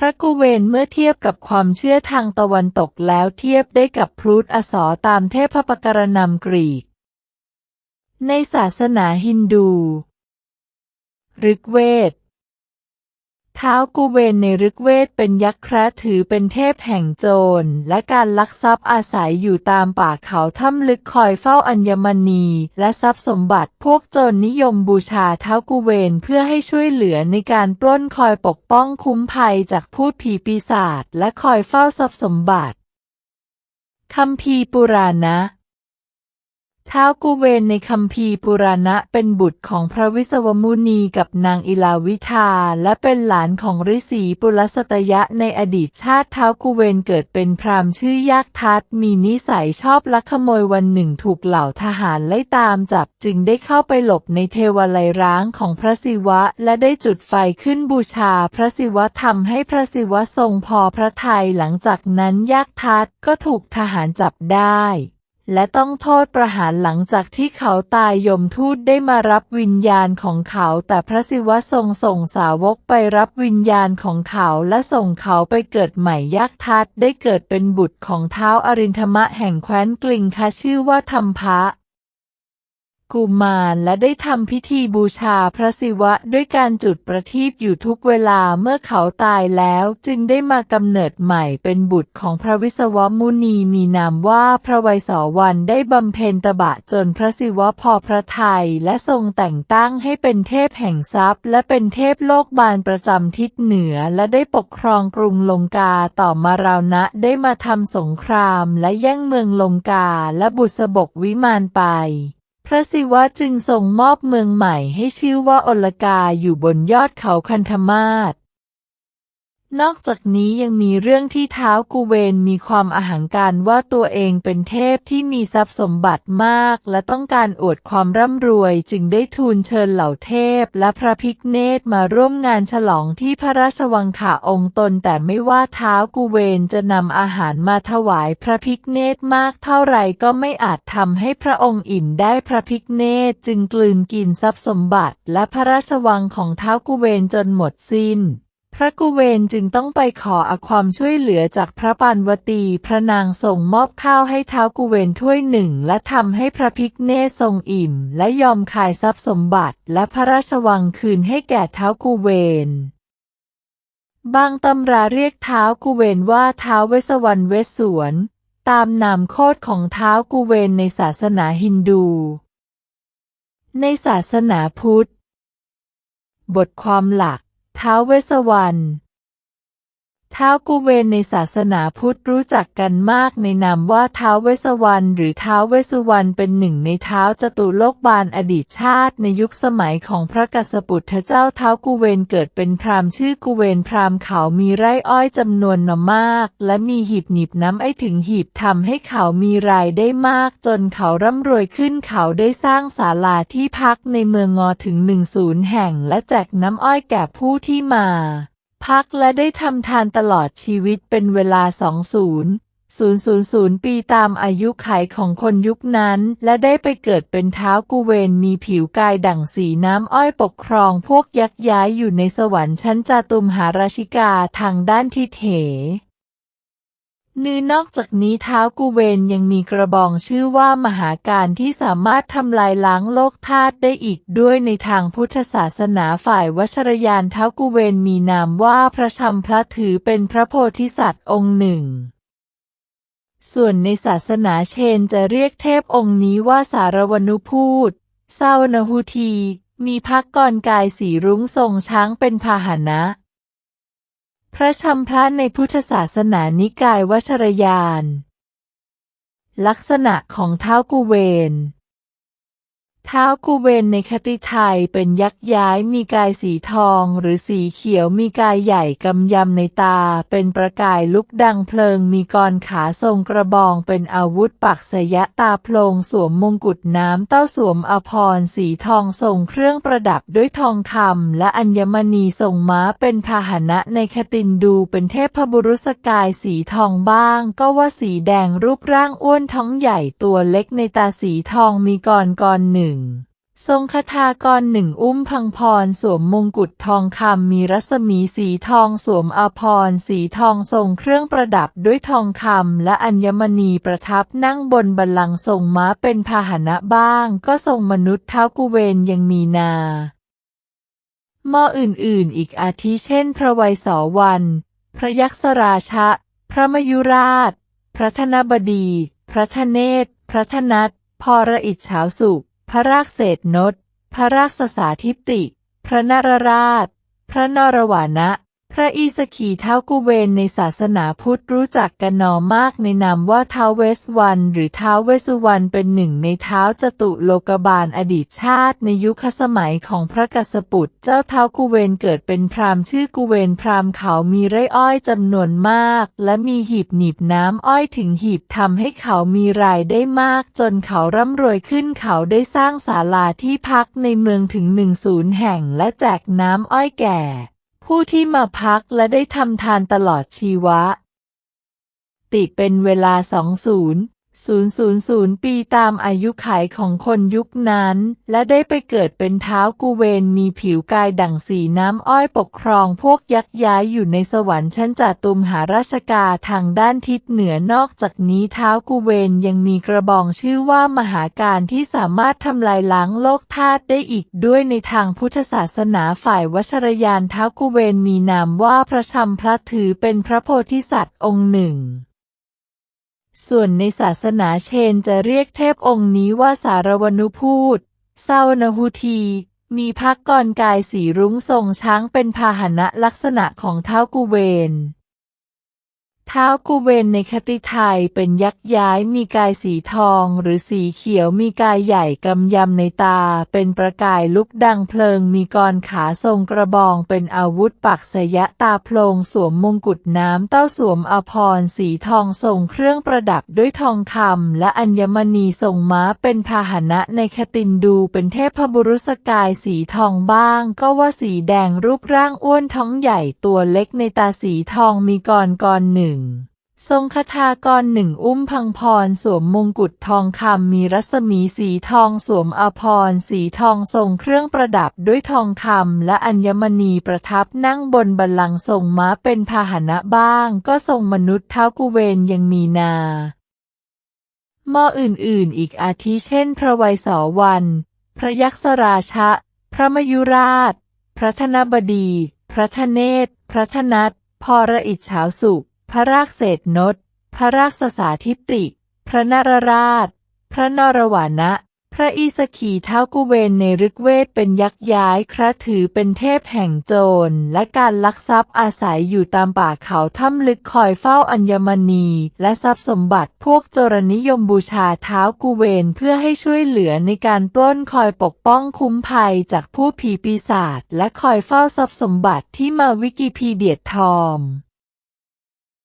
พระกุเวนเมื่อเทียบกับความเชื่อทางตะวันตกแล้วเทียบได้กับพรุธอสอตามเทพปกรณำกรีก ในศาสนาฮินดู ฤกเวท ท้าวกุเวนในฤกเวทเป็นยักษ์คระถือเป็นเทพแห่งโจร และการลักทรัพย์อาศัยอยู่ตามป่าเขาถ้ำลึกคอยเฝ้าอัญมณี และทรัพย์สมบัติพวกโจรนิยมบูชาท้าวกุเวนเพื่อให้ช่วยเหลือในการปล้นคอยปกป้องคุ้มภัยจากพูดผีปีศาจและคอยเฝ้าทรัพย์สมบัติคัมภีร์ปุราณะ ท้าวกุเวนในคัมภีร์ปุราณะเป็นบุตรของพระวิศวมุนีกับนางอิลาวิทา และเป็นหลานของฤาษีปุลสตยะในอดีตชาติท้าวกุเวนเกิดเป็นพราหมณ์ชื่อยากทัตมีนิสัยชอบลักขโมยวันหนึ่งถูกเหล่าทหารไล่ตามจับจึงได้เข้าไปหลบในเทวาลัยร้างของพระศิวะ และได้จุดไฟขึ้นบูชาพระศิวะทำให้พระศิวะทรงพอพระทัยหลังจากนั้นยากทัตก็ถูกทหารจับได้ และต้องโทษประหารหลังจากที่เขาตายยมทูตได้มารับวิญญาณของเขา แต่พระศิวะทรงส่งสาวกไปรับวิญญาณของเขาและส่งเขาไปเกิดใหม่ยักษ์ทัตได้เกิดเป็นบุตรของเท้าอรินทมะแห่งแคว้นกลิงคาชื่อว่าธรรมพะ กุมารและได้ทำพิธีบูชาพระศิวะด้วยการจุดประทีปอยู่ทุกเวลาเมื่อเขาตายแล้วจึงได้มากำเนิดใหม่เป็นบุตรของพระวิศวมุนีมีนามว่าพระไวยสวันได้บำเพ็ญตบะจนพระศิวะพอพระทัยและทรงแต่งตั้งให้เป็นเทพแห่งทรัพย์ และเป็นเทพโลกบาลประจำทิศเหนือและได้ปกครองกรุงลงกาต่อมาราวนะได้มาทำสงครามและแย่งเมืองลงกาและบุษบกวิมานไป พระศิวะจึงส่งมอบเมืองใหม่ให้ชื่อว่าอลกาอยู่บนยอดเขาคันธมาศ นอกจากนี้ยังมีเรื่องที่เท้ากูเวนมีความอาหังการว่าตัวเองเป็นเทพที่มีทรัพย์สมบัติมาก และต้องการอวดความร่ำรวยจึงได้ทูลเชิญเหล่าเทพ และพระภิกเนตมาร่วมงานฉลองที่พระราชวังขาองค์ตน แต่ไม่ว่าเท้ากูเวนจะนำอาหารมาถวายพระภิกเนตมากเท่าไรก็ไม่อาจทำให้พระองค์อิ่มได้พระภิกเนตจึงกลืนกินทรัพย์สมบัติ และพระราชวังของเท้ากูเวนจนหมดสิ้น พระกุเวนจึงต้องไปขออความช่วยเหลือจากพระปันวตี พระนางส่งมอบข้าวให้เท้ากุเวนถ้วยหนึ่ง และทำให้พระภิกเนทรงอิ่ม และยอมขายทรัพย์สมบัติ และพระราชวังคืนให้แก่เท้ากุเวนบางตำราเรียกเท้ากุเวนว่าเท้าเวสวรรณเวสสวน ตามนามโคดของเท้ากุเวนในศาสนาฮินดู ในศาสนาพุทธ บทความหลัก ท้าวเวสวรรณ ท้าวกุเวนในศาสนาพุทธรู้จักกันมากในนามว่าท้าวเวสวรรณหรือท้าวเวสวรรณเป็นหนึ่งในท้าวจตุโลกบาลอดีตชาติในยุคสมัยของพระกษัตริย์เจ้าท้าวกุเวนเกิดเป็นพราหมณ์ชื่อกุเวนพราหมณ์เขามีไร่อ้อยจำนวนมาก และมีหีบหนีบน้ำไอถึงหีบทำให้เขามีรายได้มาก จนเขาร่ำรวยขึ้นเขาได้สร้างศาลาที่พักในเมืองงอถึงหนึ่งศูนย์แห่ง และแจกน้ำอ้อยแก่ผู้ที่มา พักและได้ทำทานตลอดชีวิตเป็นเวลา 20 000 ปีตามอายุขัยของคนยุคนั้น และได้ไปเกิดเป็นเท้ากูเวนมีผิวกายดั่งสีน้ำอ้อยปกครองพวกยักษ์ย้ายอยู่ในสวรรค์ชั้นจาตุมหาราชิกาทางด้านทิศเห นือนอกจากนี้เท้ากูเวนยังมีกระบองชื่อว่ามหาการที่สามารถทำลายล้างโลกธาตุได้อีกด้วยในทางพุทธศาสนาฝ่ายวชรยานเท้ากูเวนมีนามว่าพระชัมพระถือเป็นพระโพธิสัตว์องค์หนึ่ง ส่วนในศาสนาเชนจะเรียกเทพองค์นี้ว่าสารวนุพูดเศร้านหุที มีพักกรกายสีรุ้งทรงช้างเป็นพาหนะ พระชัมพระในพุทธศาสนานิกายวชรยาน ลักษณะของเท้ากุเวน ท้าวกูเวนในคติไทยเป็นยักษ์ย้ายมีกายสีทองหรือสีเขียวมีกายใหญ่กำยำในตา เป็นประกายลุกดังเพลิงมีกรขาทรงกระบองเป็นอาวุธปักษยะตาโพลงสวมมงกุฎน้ำเต้าสวมอภรสีทองทรงเครื่องประดับด้วยทองคำและอัญมณีทรงม้าเป็นพาหนะในคตินดูเป็นเทพบุรุษกายสีทองบ้าง ก็ว่าสีแดงรูปร่างอ้วนท้องใหญ่ตัวเล็กในตาสีทองมีกรกรหนึ่งทรงคทากรหนึ่งอุ้มพังพรสวมมงกุฎทองคำมีรัศมีสีทองสวมอาภรสีทองทรงเครื่องประดับด้วยทองคำและอัญมณีประทับนั่งบนบัลลังก์ทรงม้าเป็นพาหนะบ้าง ก็ทรงมนุษย์เท้ากุเวนยังมีนาหม้ออื่นๆ อีกอาทิเช่น พระไวยสวรรณพระยักษราชะ พระมยุราช พระธนบดี พระทเนศ พระธนัตพรอิจฉาสุข พระรากเศษนดพระรากสสาทิติ พระนรราช พระนรวานะ ระอีสกีเท้ากุเวนในศาสนาพุทธรู้จักกันนอมากในนามว่าเท้าเวสวรรณหรือเท้าเวสุวรรณเป็นหนึ่งในเท้าจตุโลกบาลอดีตชาติในยุคสมัยของพระกสปุตเจ้าเท้ากุเวนเกิดเป็นพราหมณ์ชื่อกุเวนพราหมณ์เขามีไร่อ้อยจำนวนมาก และมีหีบหนีบน้ำอ้อยถึงหีบทำให้เขามีรายได้มาก จนเขาร่ำรวยขึ้นเขาได้สร้างศาลาที่พักในเมืองถึงหนึ่งศูนย์แห่งและแจกน้ำอ้อยแก่ ผู้ที่มาพักและได้ทำทานตลอดชีวะ ติเป็นเวลา 000 ปีตามอายุขัยของคนยุคนั้น และได้ไปเกิดเป็นเท้ากูเวนมีผิวกายดั่งสีน้ำอ้อยปกครองพวกยักษ์ย้ายอยู่ในสวรรค์ชั้นจาตุมหาราชกาทางด้านทิศเหนือนอกจากนี้เท้ากูเวนยังมีกระบองชื่อว่ามหาการที่สามารถทำลายล้างโลกธาตุได้อีกด้วยในทางพุทธศาสนาฝ่ายวชรยานเท้ากูเวนมีนามว่าพระชำพระถือเป็นพระโพธิสัตว์องค์หนึ่ง ส่วนในศาสนาเชนจะเรียกเทพองค์นี้ว่าสารวนุพูตเศร้านหุที มีพักกรกายสีรุ้งทรงช้างเป็นพาหนะลักษณะของเท้ากุเวน ท้ากุเวนในคติไทยเป็นยักษ์ย้ายมีกายสีทองหรือสีเขียวมีกายใหญ่กำยำในตา เป็นประกายลุกดังเพลิง มีกรขาทรงกระบองเป็นอาวุธปักษยะตาโพลงสวมมงกุฎน้ำเต้าสวมอภรณ์สีทองทรงเครื่องประดับด้วยทองคำและอัญมณีทรงม้าเป็นพาหนะในคตินดูเป็นเทพบุรุษกายสีทองบ้าง ก็ว่าสีแดงรูปร่างอ้วนท้องใหญ่ตัวเล็กในตาสีทองมีกรกรหนึ่งทรงคทากรหนึ่งอุ้มพังพรสวมมงกุฎทองคำมีรัศมีสีทองสวมอภรณ์สีทองทรงเครื่องประดับด้วยทองคำและอัญมณีประทับนั่งบนบัลลังก์ทรงม้าเป็นพาหนะบ้าง ก็ทรงมนุษย์เท้ากุเวนยังมีนาหม้ออื่นๆ อีกอาทิเช่น พระไวยสวรรณพระยักษราชะ พระมยุราช พระธนบดี พระทเนศ พระธนัตพรอิจฉาสุข พระรากเศษนดพระรากสสาทิปติ พระนรราช พระนรวานะ พระอีสกีเท้ากุเวนในฤกเวทเป็นยักษ์ย้ายคราถือเป็นเทพแห่งโจร และการลักทรัพย์อาศัยอยู่ตามป่าเขาถ้ำลึกคอยเฝ้าอัญมณี และทรัพย์สมบัติพวกโจรนิยมบูชาเท้ากุเวนเพื่อให้ช่วยเหลือในการปล้นคอยปกป้องคุ้มภัยจากผู้ผีปีศาจและคอยเฝ้าทรัพย์สมบัติที่มาวิกิพีเดียทอม